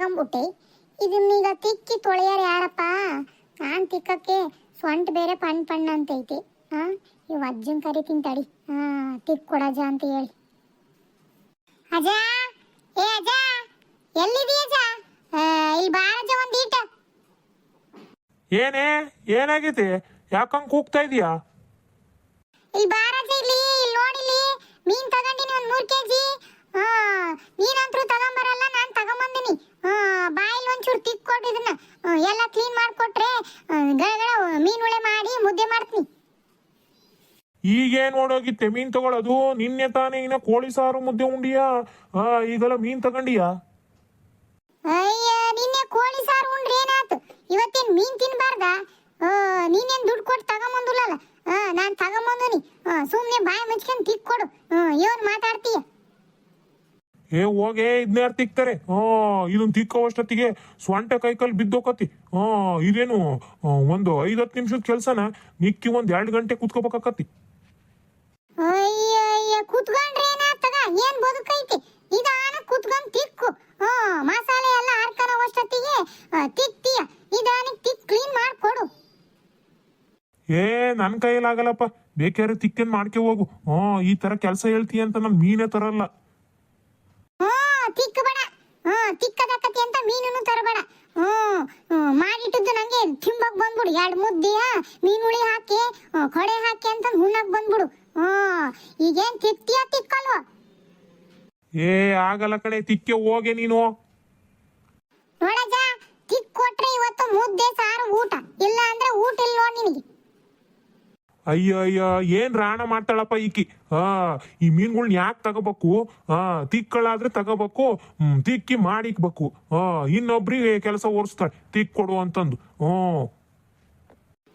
ತಗೊಂಬಿಟ್ಟೆ ಇದನ್ನೀಗ ತಿಕ್ಕಿ ತೊಳೆಯಾರ ಯಾರಪ್ಪ? ನಾನು ತಿಕ್ಕಕ್ಕೆ ಸೊಂಟ ಬೇರೆ ಪಣ್ ಪಣ್ಣ ಅಂತೈತಿ. ಹಾಂ ಈ ಅಜ್ಜನ್ ಕರಿ ತಡಿ ಹಾಂ ತಿಕ್ ಕೊಡಜ ಅಂತ ಹೇಳಿ. ಅಜ ಏ ಅಜ ಎಲ್ಲಿದೀಯ ಅಜ ಇಲ್ಲಿ ಬಾರಜ ಒಂದು ಈಟ. ಏನೇ ಏನಾಗಿದೆ ಯಾಕಂಗ್ ಕೂಗ್ತಾ ಇದೀಯಾ? ಇಲ್ಲಿ ಬಾರಜ ಇಲ್ಲಿ ಇಲ್ಲಿ ನೋಡಿಲ್ಲಿ ಮೀನ್ ತಗೊಂಡಿನಿ ಒಂದು ಮೂರು ಕೆಜಿ. ಹಾಂ ನೀನಂತ್ರು ತಗೊಂಬರಲ್ಲ ನಾನು ತಗೊಂಬಂದಿನಿ. ಬಾಯಲ್ಲಿ ಒಂಚೂರು ತಿಕ್ಕೊಟ್ಟು ಇದನ್ನ ಎಲ್ಲ ಕ್ಲೀನ್ ಮಾಡಿಕೊಟ್ರೆ ಗಳಗಳ ಮೀನ್ ಉಳೆ ಮಾಡಿ ಮುದ್ದೆ ಮಾಡ್ತೀನಿ. ಈಗೇನ್ ಓಡೋಗಿತ್ತೆ ಮೀನ್ ತಗೊಳ್ಳೋದು ನಿನ್ನೆ ತಾನೇ ಇನ್ನ ಕೋಳಿ ಸಾರು ಮುದ್ದೆ ಉಂಡಿಯಾ? ಈಗೆಲ್ಲ ಮೀನ್ ತಗೊಂಡಿಯಾ? ಅಯ್ಯ ನಿನ್ನೆ ಕೋಳಿ ಸಾರು ಉಂಡ್ರಿ ಏನಾತು ಇವತ್ತೇನ್ ಮೀನ್ ತಿನ್ಬಾರ್ದ ನೀನೇನ್ ದುಡ್ಡು ಕೊಟ್ಟು ತಗೊಂಬಂದಿಲ್ಲಲ್ಲ ಹಾ ನಾನ್ ತಗೊಂಬಂದಿನಿ ಸುಮ್ನೆ ಬಾಯಿ ಮುಚ್ಕೊಂಡ್ ತಿಕ್ಕೊಡು ಏನ್ ಮಾತಾಡ್ತೀಯ ಏ ಹೋಗೆ ಇದನ್ನೇ ತಿಕ್ತಾರೆ. ಹಾ ಇದನ್ನ ತಿಕ್ಕೋವಷ್ಟೊತ್ತಿಗೆ ಸ್ವಂಟ ಕೈಕಲ್ಲಿ ಬಿದ್ದೋಕತಿ. ಹಾ ಇದೇನು ಒಂದು ಐದ್ ಹತ್ತು ನಿಮಿಷದ ಕೆಲ್ಸನ? ನಿಕ್ಕಿ ಒಂದ್ ಎರಡು ಗಂಟೆ ಕುತ್ಕೋಬೇಕಾಕತಿ. ಏನ್ ಬದುಕೈತಿ? ನಿಧಾನ ಕುತ್ಕೊಂಡ್ ತಿಕ್ಕು. ಮಸಾಲೆ ಎಲ್ಲ ಹಾರ್ಕನ ಅಷ್ಟೊತ್ತಿಗೆ ಆ, ತಿಕ್ತೀಯ? ನಿಧಾನಕ್ಕೆ ತಿಕ್ ಕ್ಲೀನ್ ಮಾಡ್ಕೊಡು. ಏ ನನ್ ಕೈಯಲ್ಲಾಗಲ್ಲಪ್ಪ ಬೇಕಾದ್ರೆ ತಿಕ್ಕೆನ್ ಮಾಡ್ಕೆ ಹೋಗು. ಹಾ ಈ ತರ ಕೆಲಸ ಹೇಳ್ತೀಯ ಅಂತ ನಾನು ಮೀನೇ ತರಲ್ಲ ಹಾ ತಿಕ್ಕ ಬೇಡ ಹಾ ತಿಕ್ಕದಾಕತಿ ಅಂತ ಮೀನನ್ನು ತರಬೇಡ ಹ್ಮ್ ಹ್ಮ್, ಮಾಡಿಟ್ಟಿದ್ದು ನಂಗೆ ತಿಂಬಕ್ ಬಂದ್ಬಿಡು ಎರಡು ಮುದ್ದೆ ಮೀನ್ ಹುಳಿ ಹಾಕಿ ಕೊಡೆ ಹಾಕಿ ಅಂತ ಹುಣ್ಣಕ್ ಬಂದ್ಬಿಡು. ಹ್ಮ್ ಈಗೇನ್ ತಿಕ್ತಿಯ ತಿಕ್ಕಲ್ವ? ಏ ಆಗಲ್ಲ ಕಡೆ ತಿಕ್ಕೆ ಹೋಗೆ ನೀನು. ನೋಡಜ್ಜ ತಿಕ್ ಕೊಟ್ರೆ ಇವತ್ತು ಮುದ್ದೆ ಸಾರು ಊಟ. ಇಲ್ಲ ಅಂದ್ರೆ ಊಟ ಇಲ್ಲ ನೋಡ್ ನಿನಗೆ. ಅಯ್ಯ ಅಯ್ಯೋ ಏನ್ ರಾಣ ಮಾಡ್ತಾಳಪ್ಪ ಈಕಿ? ಹಾ ಈ ಮೀನ್ಗಳ್ನ ಯಾಕೆ ತಗೋಬೇಕು? ಹಾ ತಿಕ್ಕಳಾದ್ರೆ ತಗೋಬೇಕು ತಿಕ್ಕಿ ಮಾಡಿಕ್ಬೇಕು. ಹಾ ಇನ್ನೊಬ್ರಿಗೆ ಕೆಲಸ ಓಡಿಸ್ತಾಳೆ ತಿಕ್ ಕೊಡು ಅಂತಂದು. ಹ್ಮ್.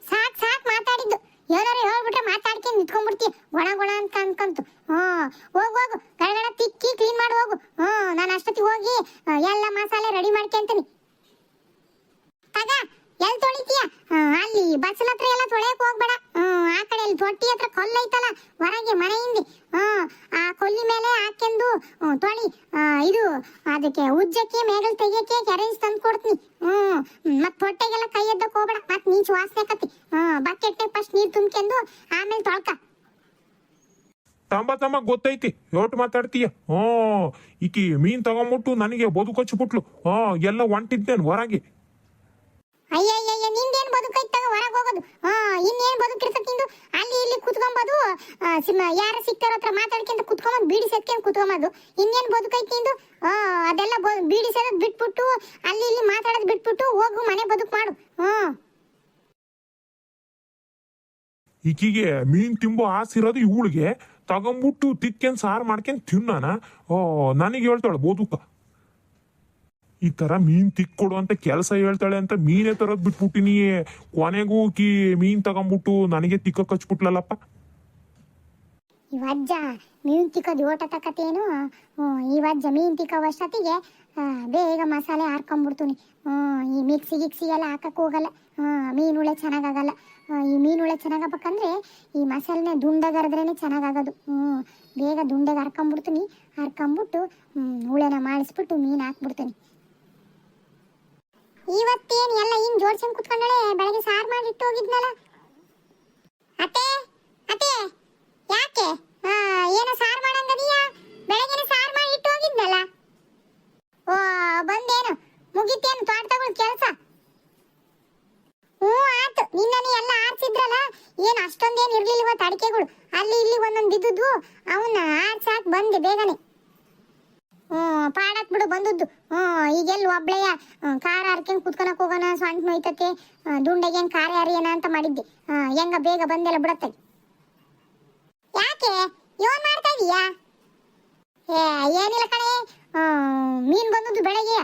ಸಾಕ್ ಸಾಕ್ ಮಾತಾಡಿದ್ದು. ಏನಾರು ಹೇಳ್ಬಿಟ್ರೆ ಮಾತಾಡ್ಕೊಂಡು ನಿಂತ್ಕೊಂಡ್ಬಿಡ್ತೀಯ ಒಣ ಗೊಣ ಅಂತ ಅನ್ಕಂತು. ಹ್ಮ್. ಹೋಗು ಹೋಗು. ಗಡಗಡ ತಿಕ್ಕಿ ಕ್ಲೀನ್ ಮಾಡಿ, ಹೋಗು. ಹ್ಮ್, ನಾನು ಅಷ್ಟೊತ್ತಿಗೆ ಹೋಗಿ ಎಲ್ಲ ಮಸಾಲೆ ರೆಡಿ ಮಾಡ್ಕೊಂತೀನಿ ತಗ ಎಲ್ಲಿ ತೊಳಿತೀಯ? ಅಲ್ಲಿ ಬಸ್ಲ ಹತ್ರ ಎಲ್ಲ ತೊಳೆಯಕ್ ಹೋಗ್ಬೇಡ. ತೊಟ್ಟಿ ಹತ್ರ ಕೊಲ್ಲ ಐತಲ್ಲ ಹೊರಗೆ ಮನೆ ಹಿಂದೆ ಆ ಕೊಲ್ಲಿ ಮೇಲೆ ಹಾಕ್ಯಂದು ಹ್ಮ್, ತೊಳಿ. ಇದು ಅದಕ್ಕೆ ಉಜ್ಜಕ್ಕೆ ಮೇಗಲ್ ತೆಗಿಯಕ್ಕೆ ಕೆರೆಂಜ್ ತಂದು ಕೊಡ್ತೀನಿ. ಹ್ಮ್ ಮತ್ ಹೊಟ್ಟೆಗೆಲ್ಲ ಕೈ ಎದ್ದಕ್ ಹೋಗ್ಬೇಡ. ಮತ್ ನೀಚ್ ವಾಸನೆ ಆಕತಿ ಹ್ಮ್ ಬಕೆಟ್ ಫಸ್ಟ್ ನೀರ್ ತುಂಬ್ಕೆಂದು ಆಮೇಲೆ ತೊಳ್ಕ. ತಂಬ ತಮ್ಮ ಗೊತ್ತೈತಿ. ಯೋಟ್ ಮಾತಾಡ್ತೀಯ? ಹ್ಞೂ ಈಕಿ ಮೀನ್ ತಗೊಂಬಿಟ್ಟು ನನಗೆ ಬದುಕೊಚ್ಚಿಬಿಟ್ಲು ಹ್ಞೂ ಎಲ್ಲ ಹೊಂಟಿದ್ದೇನೆ ಹೊರಗೆ. ಅಯ್ಯಯ್ಯಯ್ಯ, ನಿಂದೇನ್ ಬದುಕೈತಾಗ ಹೊರಗೆ ಹೋಗೋದು? ಹಾ, ಇನ್ನೇನ್ ಬದುಕಿರ್ತೈತಿ ನಿಂದು ಅಲ್ಲಿ ಇಲ್ಲಿ ಕುತ್ಕೊಂಬೋದು? ಯಾರು ಸಿಕ್ತಾರ ಹತ್ರ ಮಾತಾಡ್ಕೊಂತ ಕುತ್ಕೊಂಬಂದು ಬೀಡಿ ಸೆತ್ಕೊಂಡ್ ಕುತ್ಕೊಂಬೋದು? ಇನ್ನೇನ್ ಬದುಕೈತಿ ಆ ಅದೆಲ್ಲ ಬೀಡಿ ಸೆದ್ ಬಿಟ್ಬಿಟ್ಟು, ಅಲ್ಲಿ ಇಲ್ಲಿ ಮಾತಾಡೋದು ಬಿಟ್ಬಿಟ್ಟು ಹೋಗು, ಮನೆ ಬದುಕು ಮಾಡು. ಹ್ಮ್. ಈಕಿಗೆ ಮೀನ್ ತಿಂಬೋ ಆಸಿರೋದು ಇವಳಿಗೆ. ತಗೊಂಬಿಟ್ಟು ತಿಕ್ಕೇನ್ ಸಾರು ಮಾಡ್ಕೊಂಡ್ ತಿನ್ನಾನ? ಓ, ನನಗೆ ಹೇಳ್ತಾಳೆ, ಬೋದುಕ. ಈ ತರ ಮೀನ್ ತಿಕ್ಕೊಡು ಅಂತ ಕೆಲಸ ಹೇಳ್ತಾಳೆ ಅಂತ ಮೀನೇ ತರೋದ್ ಬಿಟ್ಬಿಟ್ಟಿನಿ. ಕೊನೆಗೂ ಕಿ ಮೀನ್ ತಗೊಂಬಿಟ್ಟು ನನಗೆ ತಿಕ್ಕ ಕಚ್ಬಿಟ್ಲಲ್ಲಪ್ಪ. ಇವಜ್ಜ ಮೀನ್ ತಿಕ್ಕೋದು ಓಟ ತಕತೇನು ಇವಜ್ಜ ಮೀನ್ ತಿಕ್ಕೋ ಬೇಗ ಮಸಾಲೆ ಹಾರ್ಕೊಂಡ್ಬಿಡ್ತೀನಿ ಹ್ಮ್, ಈ ಮಿಕ್ಸಿ ಗಿಕ್ಸಿ ಎಲ್ಲ ಹಾಕಕ್ ಹೋಗಲ್ಲ. ಮೀನು ಹುಳೆ ಚೆನ್ನಾಗಾಗಲ್ಲ. ಈ ಮೀನ್ ಹುಳೆ ಚೆನ್ನಾಗಬೇಕಂದ್ರೆ ಈ ಮಸಾಲೆನ ದುಂಡಗರದ್ರೇನೆ ಚೆನ್ನಾಗಾಗೋದು. ಹ್ಞೂ ಬೇಗ ದುಂಡೆಗೆ ಹರ್ಕೊಂಬಿಡ್ತೀನಿ ಹರ್ಕೊಂಬಿಟ್ಟು ಹುಳೆನ ಮಾಡಿಸ್ಬಿಟ್ಟು ಮೀನು ಹಾಕ್ಬಿಡ್ತೀನಿ. ಇವತ್ತೇನು ಎಲ್ಲ ಹಿಂಗ್ ಜೋಡ್ಸ್ಕೊಂಡ್ ಕುತ್ಕೊಂಡಳೆ? ಬೆಳಗ್ಗೆ ಮಾಡಿ ಇಟ್ಟು ಹೋಗಿದ್ನಲ್ಲ. ಅತ್ತೆ ಅತ್ತೆ ಯಾಕೆ ಆ, ಏನೋ ಸಾರು ಮಾಡಂಗದೀಯಾ ಬೆಳಗ್ಗೆನೆ ಸಾರು ಮಾಡಿ ಇಟ್ಟು ಹೋಗಿದ್ನಲ್ಲ ಓ ಬಂದೇನು ಮುಗಿತೇನು ತೋಟದಗಳು ಕೆಲಸ ಹ್ಞೂ ಆತು ನಿನ್ನನೆ ಎಲ್ಲ ಆರ್ಸಿದ್ರಲ್ಲ ಏನು ಅಷ್ಟೊಂದೇನು ಇರ್ಲಿಲ್ಲ ಇವತ್ತು ಅಡಿಕೆಗಳು ಅಲ್ಲಿ ಇಲ್ಲಿ ಒಂದೊಂದು ಬಿದ್ದುದು ಅವನ್ನ ಆರ್ಸಾಕ್ ಬಂದೆ ಬೇಗನೆ ಹ್ಞೂ ಪಾಡಕ್ ಬಿಡು ಬಂದದ್ದು ಹ್ಞೂ ಈಗೆಲ್ಲಿ ಒಬ್ಳೆಯ ಹ್ಮ್, ಖಾರ ಹರ್ಕೊಂಡ್ ಕುತ್ಕೊಳಕ್ ಹೋಗೋಣ ಸೊಂಟ ದುಂಡಗೆ ಹೆಂಗ್ ಕಾರ್ಯ ಹರಿಯೋಣ ಅಂತ ಮಾಡಿದ್ದೆ. ಹೆಂಗ ಬೇಗ ಬಂದೆಲ್ಲ ಬಿಡತ್ತೆ. ಯಾಕೆ? ಯೋನ್ ಮಾಡ್ತಾ ಇದೀಯಾ? ಏ, ಏನಿಲ್ಲ ಕಣೆ. ಮೀನ್ ಬಂದದ್ದು ಬೆಳಗ್ಗೆ.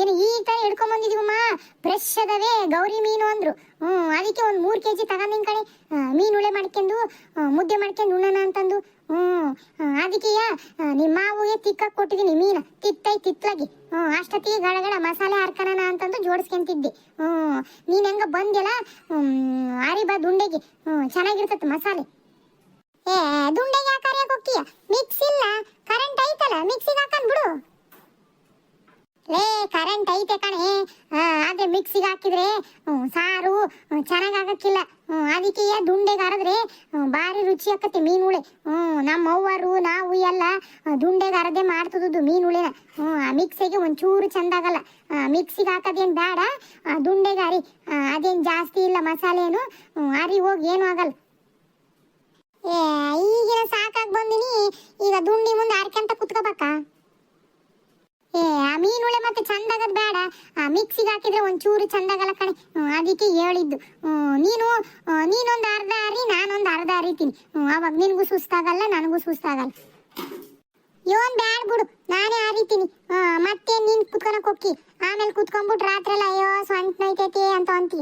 ಏನು ಈ ತರ ಹಿಡ್ಕೊಂಡ್ ಬಂದಿದೀವಮ್ಮ ಫ್ರೆಶ್ ಅದವೇ, ಗೌರಿ ಮೀನು ಅಂದ್ರು. ಹ್ಮ್ ಅದಕ್ಕೆ ಒಂದ್ ಮೂರ್ ಕೆಜಿ ತಗೊಂಡಿನ ಕಣೆ. ಮೀನ್ ಉಳೆ ಮಾಡ್ಕೊಂಡು ಮುದ್ದೆ ಮಾಡ್ಕೊಂಡು ಉಣ್ಣೋಣ ಅಂತಂದು. ಹ್ಮ್ ಅದಕ್ಕೆಯ ನಿಮ್ಮ ತಿಕ್ಕಕ್ ಕೊಟ್ಟಿದೀನಿ, ಮೀನ. ತಿತ್ತೈ ತಿತ್ಲಾಗಿ. ಹ್ಮ್ ಅಷ್ಟೊತ್ತಿಗೆ ಗಡ ಮಸಾಲೆ ಹಾರ್ಕಣ ಅಂತಂದು ಜೋಡಿಸ್ಕೊಂತಿದ್ದೆ. ಹ್ಮ್ ನೀನ್ ಹೆಂಗ ಬಂದ್ಯಲ್ಲ? ಆರಿ ಬಾ ದುಂಡೆಗೆ. ಹ್ಮ್ ಚೆನ್ನಾಗಿರ್ತೈತೆ ಮಸಾಲೆ. ಏ, ದುಂಡೆಗೆ ಯಾಕೆ ಹೋಗ್ತೀಯ? ಮಿಕ್ಸ್ ಇಲ್ಲ. ಕರೆಂಟ್ ಐತಲ್ಲ ಮಿಕ್ಸಿಗೆ ಹಾಕೊಂಡ್ ಬಿಡು ಲೇ ಕರೆಂಟ್ ಐತೆ ಕಣೆ. ಆದ್ರೆ ಮಿಕ್ಸಿಗೆ ಹಾಕಿದ್ರೆ ಸಾರು ಚೆನ್ನಾಗಿ ಆಗಕ್ಕಿಲ್ಲ. ಹ್ಮ್, ಅದಕ್ಕೆ ದುಂಡೆಗೆ ಅರದ್ರೆ ಭಾರಿ ರುಚಿ ಆಕತ್ತೆ ಮೀನುಳೆ. ಹ್ಞೂ ನಮ್ಮ ಅವ್ವರು ನಾವು ಎಲ್ಲ ದುಂಡೆಗೆ ಅರದೆ ಮಾಡ್ತದದ್ದು ಮೀನುಳೆನ. ಹ್ಞೂ ಆ ಮಿಕ್ಸಿಗೆ ಒಂಚೂರು ಚಂದ ಆಗಲ್ಲ. ಮಿಕ್ಸಿಗೆ ಹಾಕೋದೇನು ಬೇಡ. ದುಂಡೆಗೆ ಅರಿ ಅದೇನು ಜಾಸ್ತಿ ಇಲ್ಲ ಮಸಾಲೆ ಏನು ಹ್ಮ್, ಅರಿ ಹೋಗಿ ಏನೂ ಆಗಲ್ಲ. ಏ ಈಗಿನ ಸಾಕಾಗಿ ಬಂದಿನಿ. ಈಗ ದುಂಡಿ ಮುಂದೆ ಅರ್ಕಂತ ಕುತ್ಕೋಬೇಕಾ? ಮತ್ತೆ ಚಂದಾಗದ್ ಬೇಡ. ಮಿಕ್ಸಿಗೆ ಹಾಕಿದ್ರೆ ಒಂಚೂರು ಚಂದಾಗಲ್ಲ ಕಣೆ. ಅದಕ್ಕೆ ಹೇಳಿದ್ದು. ನೀನು ನೀನೊಂದು ಅರ್ಧ ಹರಿ ನಾನೊಂದು ಅರ್ಧ ಹರಿತೀನಿ ಅವಾಗ ನಿನಗೂ ಸುಸ್ತಾಗಲ್ಲ, ನನಗೂ ಸುಸ್ತಾಗಲ್ಲ. ಇವನ್ ಬ್ಯಾಡ್ ಬಿಡು, ನಾನೇ ಹರಿತೀನಿ ಮತ್ತೆ ನೀನ್ ಕುತ್ಕೊಳಕ್ ಹೋಗಿ ಆಮೇಲೆ ಕುತ್ಕೊಂಡ್ಬಿಟ್ಟು ರಾತ್ರಿ ಎಲ್ಲ ಅಯ್ಯೋ ಸ್ವಂತ ನೈತೈತಿ ಅಂತ. ಅಂತಿ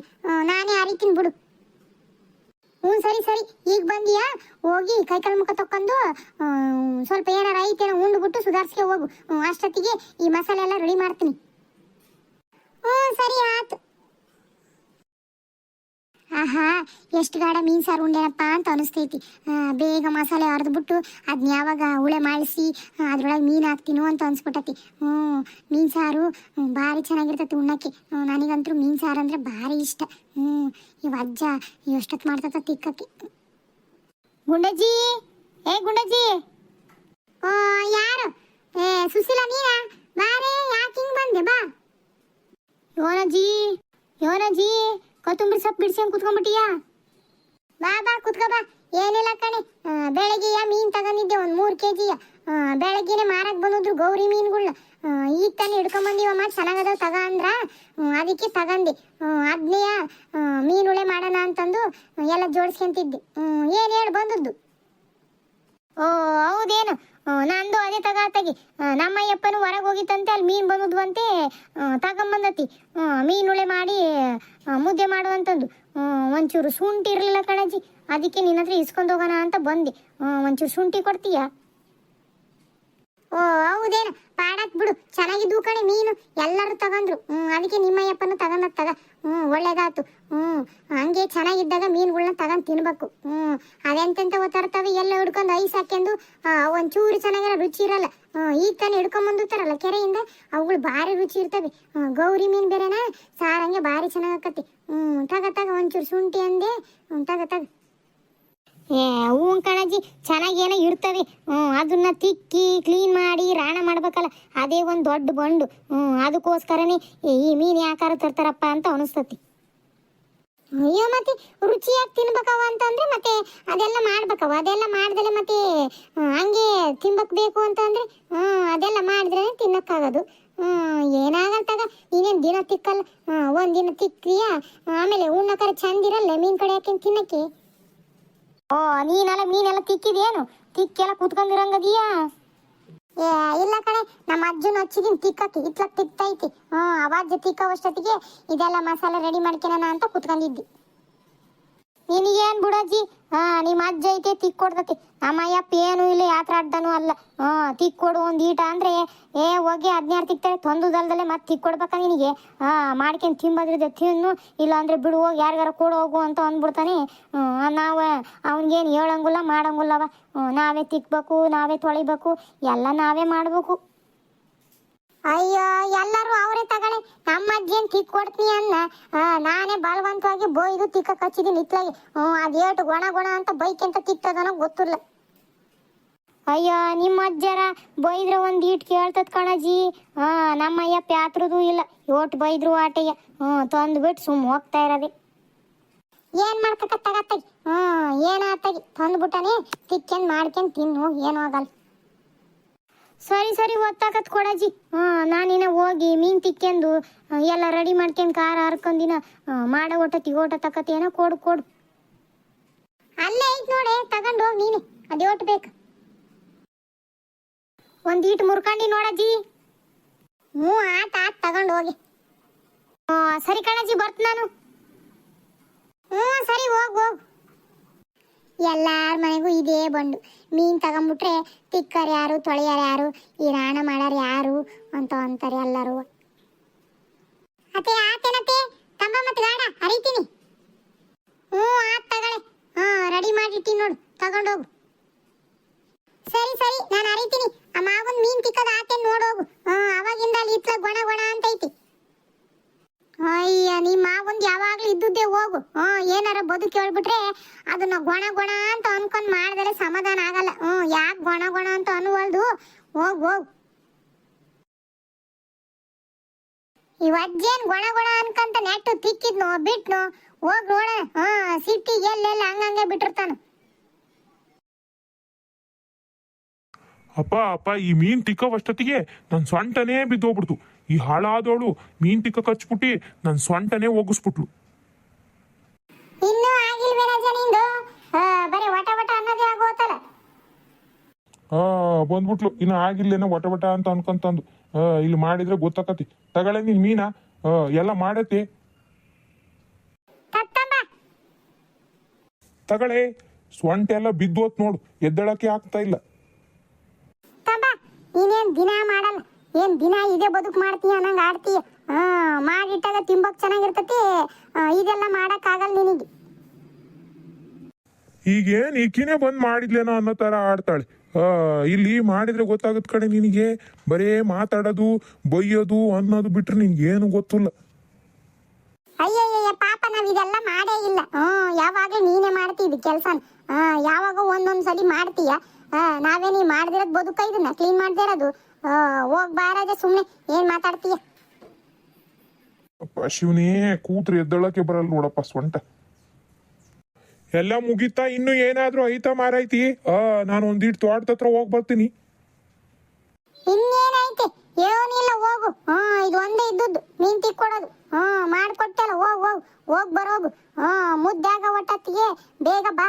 ನಾನೇ ಹರಿತೀನಿ ಬಿಡು. ಹ್ಞೂ, ಸರಿ ಸರಿ. ಈಗ ಬಂದಿಯಾ? ಹೋಗಿ ಕೈಕಾಲು ಮುಖ ತಕ್ಕೊಂಡು ಸ್ವಲ್ಪ ಏನಾರ ಐತೇನೋ ಉಂಡ್ಬಿಟ್ಟು ಸುಧಾರಿಸ್ಕೆ ಹೋಗು. ಅಷ್ಟೊತ್ತಿಗೆ ಈ ಮಸಾಲೆ ಎಲ್ಲ ರೆಡಿ ಮಾಡ್ತೀನಿ. ಹ್ಞೂ, ಸರಿ, ಆಯ್ತು. ಆಹಾ, ಎಷ್ಟು ಗಾಢ ಮೀನ್ ಸಾರು ಉಂಡೆನಪ್ಪ ಅಂತ ಅನಿಸ್ತೈತಿ. ಬೇಗ ಮಸಾಲೆ ಅರ್ದ್ಬಿಟ್ಟು ಅದನ್ನ ಯಾವಾಗ ಉಳೆ ಮಾಡಿಸಿ ಅದ್ರೊಳಗೆ ಮೀನು ಹಾಕ್ತೀನೋ ಅಂತ ಅನ್ಸ್ಬಿಟ್ಟತಿ. ಹ್ಞೂ ಮೀನ್ ಸಾರು ಭಾರಿ ಚೆನ್ನಾಗಿರ್ತೈತಿ ಉಣ್ಣಕ್ಕೆ. ನನಗಂತೂ ಮೀನ್ ಸಾರು ಅಂದ್ರೆ ಭಾರಿ ಇಷ್ಟ. ಹ್ಞೂ ಇವ ಅಜ್ಜ ಎಷ್ಟೊತ್ತು ಮಾಡ್ತತ ತಿಕ್ಕಕ್ಕೆ. ಗುಂಡಜ್ಜಿ, ಏ ಗುಂಡಜ್ಜಿ. ಓ, ಯಾರು? ಏ, ಸುಶೀಲ ನೀನ? ಬಾರೇ, ಯಾಕೆ ಹಿಂಗೆ ಬಂದೆ? ಬಾ. ಯೋನಜ್ಜಿ ಯೋನಜ್ಜಿ. ಕೊತ್ತಂಬರಿ ಸೊಪ್ಪು ಬಿಡ್ಸ್ಕೊಂಡ್ ಕುತ್ಕೊಂಡ್ಬಿಟ್ಟಿಯಾ? ಬಾ ಬಾ, ಕುತ್ಕೋ, ಬಾ. ಏನಿಲ್ಲ ಕಣೆ. ಬೆಳಗ್ಗೆ ಬೆಳಗ್ಗೆಯ ಮೀನ್ ತಗೊಂಡಿದ್ದೆ, ಒಂದ್ ಮೂರ್ ಕೆಜಿ. ಬೆಳಗ್ಗೆನೆ ಮಾರಕ್ ಬಂದಿದ್ರು ಗೌರಿ ಮೀನ್ಗಳ್ನ. ಈ ತಾನೇ ಹಿಡ್ಕೊಂಬಂದಿವಮ್ಮ ಬಂದಿವಮ್ಮ ಚೆನ್ನಾಗದಾವ್ ತಗ ಅಂದ್ರ? ಅದಕ್ಕೆ ತಗಂದೆ ಅದ್ನೆಯ ಮೀನುಳೆ ಮಾಡೋಣ ಅಂತಂದು ಎಲ್ಲ ಜೋಡಿಸ್ಕೊಂತಿದ್ದೆ. ಏನ್ ಹೇಳಿ, ಬಂದದ್ದು? ಓ, ಹೌದೇನು? ನಂದು ಅದೇ ತಗಾತಗಿ ನಮ್ಮಯ್ಯಪ್ಪನು ಹೊರಗೆ ಹೋಗಿತ್ತಂತೆ, ಅಲ್ಲಿ ಮೀನು ಬಂದದ್ವಂತೆ ತಗೊಂಬಂದತಿ. ಮೀನು ಉಳೆ ಮಾಡಿ ಮುದ್ದೆ ಮಾಡುವಂಥದ್ದು. ಒಂಚೂರು ಶುಂಠಿ ಇರಲಿಲ್ಲ ಕಣಜ್ಜಿ. ಅದಕ್ಕೆ ನಿನ್ನ ಹತ್ರ ಇಸ್ಕೊಂಡು ಹೋಗೋಣ ಅಂತ ಬಂದೆ. ಒಂಚೂರು ಶುಂಠಿ ಕೊಡ್ತೀಯಾ? ಓ ಹೌದೇನು? ಪಾಡಕ್ ಬಿಡು. ಚೆನ್ನಾಗಿದ್ವು ಕಣೆ ಮೀನು. ಎಲ್ಲರೂ ತಗೊಂಡ್ರು. ಹ್ಮ್ ಅದಕ್ಕೆ ನಿಮ್ಮಯ್ಯಪ್ಪನು ತಗೊಂಡ ತಗ. ಹ್ಮ್ ಒಳ್ಳೇದಾತು. ಹ್ಮ್ ಹಂಗೆ ಚೆನ್ನಾಗಿದ್ದಾಗ ಮೀನುಗಳನ್ನ ತಗೊಂಡ್ ತಿನ್ಬೇಕು. ಹ್ಮ್ ಅದೆಂತೆಂತ ತರ್ತವೆ ಎಲ್ಲ ಹಿಡ್ಕೊಂಡು ಐಸ್ ಆ, ಒಂಚೂರು ಚೆನ್ನಾಗಿರೋ ರುಚಿ ಇರಲ್ಲ. ಹ್ಞೂ ಈಗ ತಾನೇ ಹಿಡ್ಕೊಂಡ್ ಬಂದಿರ್ತಾರಲ್ಲ ಕೆರೆಯಿಂದ? ಅವುಗಳು ಭಾರಿ ರುಚಿ ಇರ್ತವೆ. ಗೌರಿ ಮೀನು ಬೇರೆನಾ? ಸಾರಂಗೆ ಭಾರಿ ಚೆನ್ನಾಗಕ್ಕತಿ ಹ್ಮ್ ತಗ ತಗ ಒಂಚೂರು ಶುಂಠಿ ಅಂದೆ. ತಗ ತಗ. ಏ ಹ್ಞೂ ಕಣಜ್ಜಿ ಚೆನ್ನಾಗಿ ಏನೋ ಇರ್ತವೆ. ಹ್ಞೂ ಅದನ್ನ ತಿಕ್ಕಿ ಕ್ಲೀನ್ ಮಾಡಿ, ರಾಣ ಮಾಡ್ಬೇಕಲ್ಲ, ಅದೇ ಒಂದು ದೊಡ್ಡ ಬಂಡು. ಹ್ಞೂ ಅದಕ್ಕೋಸ್ಕರನೇ ಈ- ಮೀನು ಯಾಕಾರ ತರ್ತಾರಪ್ಪ ಅಂತ ಅನಿಸ್ತತಿ. ಅಯ್ಯೋ, ಮತ್ತೆ ರುಚಿಯಾಗಿ ತಿನ್ಬೇಕವ ಅಂತಂದ್ರೆ ಮತ್ತೆ ಅದೆಲ್ಲ ಮಾಡ್ಬೇಕವ ಅದೆಲ್ಲ ಮಾಡಿದ್ರೆ ಮತ್ತೆ ಹಂಗೆ ತಿನ್ಬೇಕು ಬೇಕು ಅಂತಂದ್ರೆ ಹ್ಞೂ ಅದೆಲ್ಲ ಮಾಡಿದ್ರೆ ತಿನ್ನಕ್ಕಾಗೋದು. ಏನಾಗಲ್ಲ ತಗ ದಿನ ತಿಕ್ಕಲ್ಲ. ಒಂದಿನ ಒಂದ್ ದಿನ ತಿಕ್ತೀಯ ಆಮೇಲೆ ಉಣ್ಣಕರ ಚಂದಿರಲ್ಲ ಮೀನು ಕಡೆ ಹಾಕಿ ತಿನ್ನಕ್ಕೆ? ಓ, ನೀನೆಲ್ಲ ಮೀನೆಲ್ಲ ತಿಕ್ಕಿದೇನು? ತಿಕ್ಕೆಲ್ಲ ಕುತ್ಕೊಂಡಿರಂಗದೀಯಾ? ಏ, ಇಲ್ಲ ಕಣೆ, ನಮ್ಮ ಅಜ್ಜನ ಹಚ್ಚಿದೀನಿ ತಿಕ್ಕಕ್ಕೆ ಇತ್ಲಕ್ ತಿಕ್ತೈತಿ. ಹ್ಞೂ ಅವಾಜ್ ತಿಕ್ಕವಷ್ಟೊತ್ತಿಗೆ ಇದೆಲ್ಲ ಮಸಾಲೆ ರೆಡಿ ಮಾಡ್ಕೊಳೋಣ ಅಂತ ಕುತ್ಕೊಂಡಿದ್ದಿ. ನಿನಗೇನ್ ಬಿಡಜ್ಜಿ? ಹಾ ನಿಮ್ಮ ಅಜ್ಜ ಐತೆ ತಿಕ್ ಕೊಡ್ತತಿ. ನಮ್ಮಯ್ಯಪ್ಪ ಏನು ಇಲ್ಲ, ಯಾತ್ರ ಅಡ್ಡನೂ ಅಲ್ಲ. ಹಾ ತಿಕ್ ಕೊಡು ಒಂದ್ ಈಟ ಅಂದ್ರೆ, ಏ, ಹೋಗಿ ಹದಿನಾರು ತಿಕ್ತಾರೆ. ತೊಂದುದಲ್ದಲ್ಲೇ ಮತ್ತೆ ತಿಕ್ ಕೊಡ್ಬೇಕ ನಿನಗೆ? ಹಾ ಮಾಡ್ಕೊಂಡ್ ತಿಂಬದ್ರಿದೆ, ತಿನ್ನು. ಇಲ್ಲ ಅಂದ್ರೆ ಬಿಡು, ಹೋಗಿ ಯಾರಿಗಾರ ಕೊಡು, ಹೋಗು ಅಂತ ಅಂದ್ಬಿಡ್ತಾನೆ. ನಾವ ಅವನ್ಗೇನ್ ಹೇಳಂಗಿಲ್ಲ ಮಾಡಂಗಿಲ್ಲವ ನಾವೇ ತಿಕ್ಬೇಕು, ನಾವೇ ತೊಳಿಬೇಕು. ಎಲ್ಲ ನಾವೇ ಮಾಡ್ಬೇಕು. ಅಯ್ಯೋ, ಎಲ್ಲರೂ ಅವರೇ ತಗೊಳ್ಳಿ. ನಮ್ಮ ಅಜ್ಜಿಯನ್ ತಿಕ್ ಕೊಡ್ತೀನಿ ಅನ್ನ? ನಾನೇ ಬಲವಂತವಾಗಿ ಬೋಯ್ದು ತಿಕ್ಕ ಕಚ್ಚಿದೀನಿ ಇತ್ಲಾಗಿ. ಹ್ಮ್ ಅದೇಟು ಗೊಣ ಗೊಣ ಅಂತ ಬೈಕ್ ಅಂತ ತಿಕ್ತದನೋ ಗೊತ್ತಿಲ್ಲ. ಅಯ್ಯೋ, ನಿಮ್ಮ ಅಜ್ಜರ ಬೈದ್ರ ಒಂದ್ ಈಟ್ ಕೇಳ್ತದ ಕಣಜಿ. ಹಾ, ನಮ್ಮಯ್ಯ ಪ್ಯಾತ್ರದು ಇಲ್ಲ. ಓಟ್ ಬೈದ್ರು ಆಟಯ್ಯ ಹ್ಮ್ ತಂದ್ಬಿಟ್ಟು ಸುಮ್ ಹೋಗ್ತಾ ಇರೋದೆ. ಏನ್ ಮಾಡ್ಕತ್ತ ಹ್ಮ್ ಏನಾತಾಗಿ ತಂದ್ಬಿಟ್ಟನೆ ತಿಕ್ಕೆನ್ ಮಾಡ್ಕೊಂಡ್ ತಿನ್ನು, ಏನೂ ಆಗಲ್ಲ. ಸರಿ ಸರಿ ಒತ್ತಾಕತ್ ಕೊಡಜ್ಜಿ ಹಾಂ, ನಾನಿನ ಹೋಗಿ ಮೀನು ತಿಕ್ಕೆಂದು ಎಲ್ಲ ರೆಡಿ ಮಾಡ್ಕೊಂಡು ಖಾರ ಹರ್ಕೊಂಡಿನ ಮಾಡ ಓಟ ತಕತ್ ಏನೋ ಕೊಡು ಕೊಡು. ಅಲ್ಲೇ ಐತ್ ನೋಡಿ, ತಗೊಂಡು ಹೋಗಿ ನೀನೆ. ಅದೇ ಒಟ್ಟು ಬೇಕು. ಒಂದ್ ಈಟ್ ಮುರ್ಕಂಡಿ ನೋಡಜ್ಜಿ ಹ್ಞೂ ಆಟ ಆಟ ತಗೊಂಡು ಹೋಗಿ. ಸರಿ ಕಣಜ್ಜಿ ಬರ್ತ ನಾನು. ಹ್ಞೂ, ಸರಿ, ಹೋಗ್ ಹೋಗ್. ಎಲ್ಲಾರ ಮನೆಗೂ ಇದೇ ಬಂಡು ಮೀನ್ ತಗೊಂಡ್ಬಿಟ್ರೆ ತಿಕ್ಕರ್ ಯಾರು, ತೊಳೆಯರ್ ಯಾರು, ಈ ರಾಣ ಮಾಡಾರ ಯಾರು ಅಂತ ಅಂತಾರೆ ಎಲ್ಲರೂ. ಅತ್ತೆ ಆತೇನತ್ತೆ ತಂಬ ಮತ್ತೆ ಗಾಡ ಹರಿತೀನಿ ಹ್ಞೂ, ಆತ್ ತಗಳೆ ಹಾ ರೆಡಿ ಮಾಡಿಟ್ಟಿನಿ ನೋಡು, ತಗೊಂಡೋಗು. ಸರಿ ಸರಿ, ನಾನು ಅರಿತೀನಿ. ಆ ಮಾವನ್ ಮೀನ್ ತಿಕ್ಕದ ಆತೇನ್ ನೋಡೋಗು ಹ್ಞೂ ಅವಾಗಿಂದ ಅಲ್ಲಿ ಇತ್ಲ ಗೊಣ ಗೊಣ ಇದ್ದುದ್ದೇ ಹೋಗು. ಹ್ಮ್ ಏನಾರ ಬದುಕಿ ಹೇಳ್ಬಿಟ್ರೆ ಅದನ್ನ ಗೊಣ ಗೊಣ ಅಂತ ಅನ್ಕೊಂಡ್ ಮಾಡಿದ್ರೆ ಸಮಾಧಾನ ಆಗಲ್ಲ. ಹ್ಮ್ ಯಾಕೆ ಗೊಣ ಗೊಣ ಅಂತ ಅನ್ವಲ್ದು? ಹೋಗ್ ಹೋಗ್. ಇವ್ ಅಜ್ಜೇನ್ ಗೊಣ ಗೊಣ ಅನ್ಕಂತ ನೆಟ್ಟು ತಿಕ್ಕಿದ್ನು, ಬಿಟ್ನು, ಹೋಗ್ ನೋಡ. ಹಾ ಸಿಟ್ಟಿ ಎಲ್ಲೆಲ್ಲ ಹಂಗಂಗೆ ಬಿಟ್ಟಿರ್ತಾನ. ಅಪ್ಪ ಅಪ್ಪ, ಈ ಮೀನ್ ತಿಕ್ಕವಷ್ಟೊತ್ತಿಗೆ ನನ್ ಸೊಂಟನೇ ಬಿದ್ದೋಗ್ಬಿಡ್ತು. ಈ ಹಾಳಾದವಳು ಮೀನ್ ತಿಕ್ಕ ಕಚ್ಬಿಟ್ಟು ನನ್ ಸೊಂಟನೇ ಒಗಿಸ್ಬಿಟ್ಲು ಇನ್ನೂ ಆಗಿಲ್ವೇ ರಾಜ ನಿಂದು ಆ, ಬರೀ ವಟ ವಟ ಅನ್ನೋದೇ ಆಗೋತಲ್ಲ ಆ ಬಂದ್ಬಿಟ್ಲು. ಇನ್ನು ಆಗಿಲ್ಲೇನೋ ವಟ ವಟ ಅಂತ ಅನ್ಕೊಂತಂದು. ಆ, ಇಲ್ಲಿ ಮಾಡಿದ್ರೆ ಗೊತ್ತಾಕತಿ. ತಗೊಳ್ಳೆ ನೀನ್ ಮೀನ? ಎಲ್ಲ ಮಾಡತಿ? ತಗಳೆ ಸ್ವಂಟ ಎಲ್ಲ ಬಿದ್ದೋತ್ ನೋಡು. ಎದ್ದಳಕ್ಕೆ ಆಗ್ತಾ ಇಲ್ಲ. ನೀನೇನ್ ದಿನ ಮಾಡಲ್ಲ? ಏನ್ ದಿನ ಇದೇ ಬದುಕು ಮಾಡ್ತೀಯ ಅನ್ನಂಗ ಆಡ್ತೀಯ? ಹಾ ಮಾಡಿಟ್ಟಾಗ ತಿಂಬಕ್ ಚೆನ್ನಾಗಿರ್ತತಿ. ಇದೆಲ್ಲ ಮಾಡಕ್ ಆಗಲ್ಲ ನಿನಗೆ. ಈಗೇನ್ ಈಕಿನೇ ಬಂದ್ ಮಾಡಿದ್ಲೇನೋ ಅನ್ನೋ ತರ ಆಡ್ತಾಳೆ. ಇಲ್ಲಿ ಮಾಡಿದ್ರೆ ಗೊತ್ತಾಗುತ್ತೆ ಕಡೆ ನಿನಗೆ. ಬರೇ ಮಾತಾಡೋದು ಬೈಯೋದು ಅನ್ನೋದು ಬಿಟ್ರೆ ಏನು ಗೊತ್ತಿಲ್ಲ. ಅಯ್ಯಯ್ಯ ಪಾಪ ನಾವ್ ಇದೆಲ್ಲ ಮಾಡೇ ಇಲ್ಲ. ಹ್ಮ್ ಯಾವಾಗ್ಲೂ ನೀನೇ ಮಾಡ್ತೀವಿ ಕೆಲಸ ಯಾವಾಗ ಒಂದೊಂದ್ ಸಲಿ ಮಾಡ್ತೀಯ? ನಾವೇ ನೀ ಮಾಡ್ದಿರೋದ್ ಬದುಕ ಇದನ್ನ ಕ್ಲೀನ್ ಮಾಡ್ದೇ ಇರೋದು. ಆ, ಹೋಗ್ ಬಾರಾಜ ಸುಮ್ನೆ ಏನ್ ಮಾತಾಡ್ತೀಯ? ಶಿವನೇ ಕೂತ್ರೆ ಎದ್ದಳಕ್ಕೆ ಬರಲ್ಲ ನೋಡಪ್ಪ ಸೊಂಟ ಎಲ್ಲ ಮುಗಿತಾ ಇನ್ನು ಏನಾದ್ರೂ ಐತ ಮಾರೈತಿ ಆ, ನಾನು ಒಂದಿಟ್ಟು ತೋಟದ ಹತ್ರ ಹೋಗ್ ಬರ್ತೀನಿ. ಇನ್ನೇನೈತೆ ಏನಿಲ್ಲ, ಹೋಗು. ಹಾ ಇದು ಒಂದೇ ಇದ್ದದ್ದು. ನೀನ್ ತಿಕ್ಕೊಡೋದು ಹಾ ಮಾಡ್ಕೊಟ್ಟಲ್ಲ, ಹೋಗ್ ಹೋಗ್. ಹೋಗ್ ಬರೋಗು. ಹಾ ಮುದ್ದಾಗ ಒಟ್ಟತ್ತಿಗೆ ಬೇಗ ಬಾ.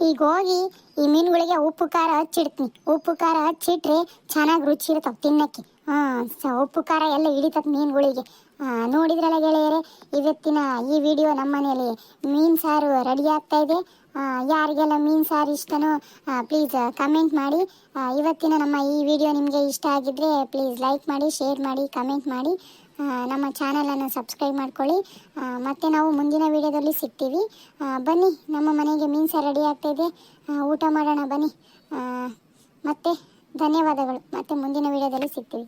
ಈಗ ಹೋಗಿ ಈ ಮೀನುಗಳಿಗೆ ಉಪ್ಪು, ಖಾರ ಹಚ್ಚಿಡ್ತೀನಿ. ಉಪ್ಪು, ಖಾರ ಹಚ್ಚಿಟ್ರೆ ಚೆನ್ನಾಗಿ ರುಚಿ ಇರ್ತಾವ ತಿನ್ನಕ್ಕೆ. ಹಾ ಉಪ್ಪು, ಖಾರ ಎಲ್ಲ ಹಿಡಿತತ್ ಮೀನುಗಳಿಗೆ. ನೋಡಿದ್ರಲ್ಲ ಗೆಳೆಯರೆ, ಇವತ್ತಿನ ಈ ವಿಡಿಯೋ ನಮ್ಮ ಮನೆಯಲ್ಲಿ ಮೀನು ಸಾರು ರೆಡಿ ಆಗ್ತಾ ಇದೆ. ಯಾರಿಗೆಲ್ಲ ಮೀನು ಸಾರು ಇಷ್ಟನೋ ಪ್ಲೀಸ್ ಕಮೆಂಟ್ ಮಾಡಿ. ಇವತ್ತಿನ ನಮ್ಮ ಈ ವಿಡಿಯೋ ನಿಮಗೆ ಇಷ್ಟ ಆಗಿದ್ರೆ ಪ್ಲೀಸ್ ಲೈಕ್ ಮಾಡಿ ಶೇರ್ ಮಾಡಿ ಕಮೆಂಟ್ ಮಾಡಿ. ನಮ್ಮ ಚಾನಲನ್ನು ಸಬ್ಸ್ಕ್ರೈಬ್ ಮಾಡ್ಕೊಳ್ಳಿ. ಮತ್ತು ನಾವು ಮುಂದಿನ ವಿಡಿಯೋದಲ್ಲಿ ಸಿಗ್ತೀವಿ. ಬನ್ನಿ, ನಮ್ಮ ಮನೆಗೆ ಮೀನು ಸಾರು ರೆಡಿ ಆಗ್ತಾ ಇದೆ. ಊಟ ಮಾಡೋಣ ಬನ್ನಿ. ಮತ್ತೆ ಧನ್ಯವಾದಗಳು. ಮತ್ತೆ ಮುಂದಿನ ವಿಡಿಯೋದಲ್ಲಿ ಸಿಗ್ತೀವಿ.